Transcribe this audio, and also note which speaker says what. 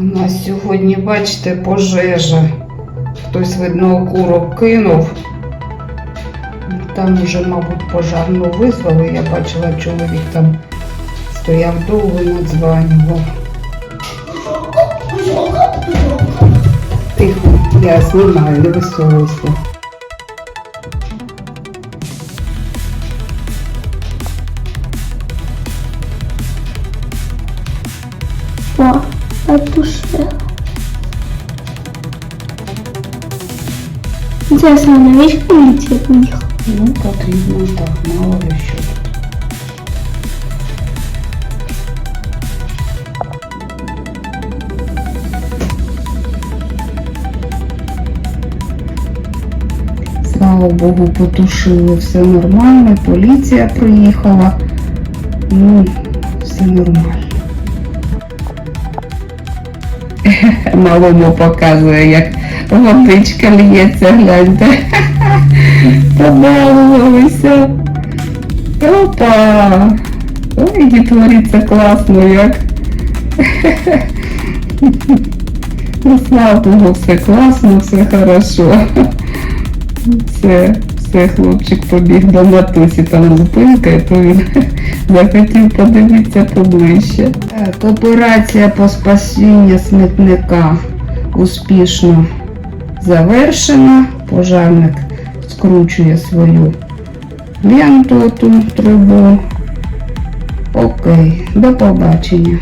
Speaker 1: У нас сьогодні, бачите, пожежа. Хтось, видно, окурок кинув. Там вже, мабуть, пожарну визвали. Я бачила, чоловік там стояв довго і надзванював. Тихо, я знімаю, не висовуйся.
Speaker 2: О, потушила. Интересно, навіщо поліція поїхала?
Speaker 1: Ну, потрібно так, мало ли що. Слава Богу, потушили, все нормально, поліція приїхала. Ну, все нормально. Малому показує, як водичка лється, гляньте. Побалувалися. Опа! Ой, дітвориться класно як. Ну, слава Богу, все класно, все хорошо. Все, все, хлопчик побіг до матусі, там зупинка, і то він захотів подивитися поближче. Так, операція по спасінню смітника успішно завершена. Пожарник скручує свою ленту ту трубу. Окей, до побачення.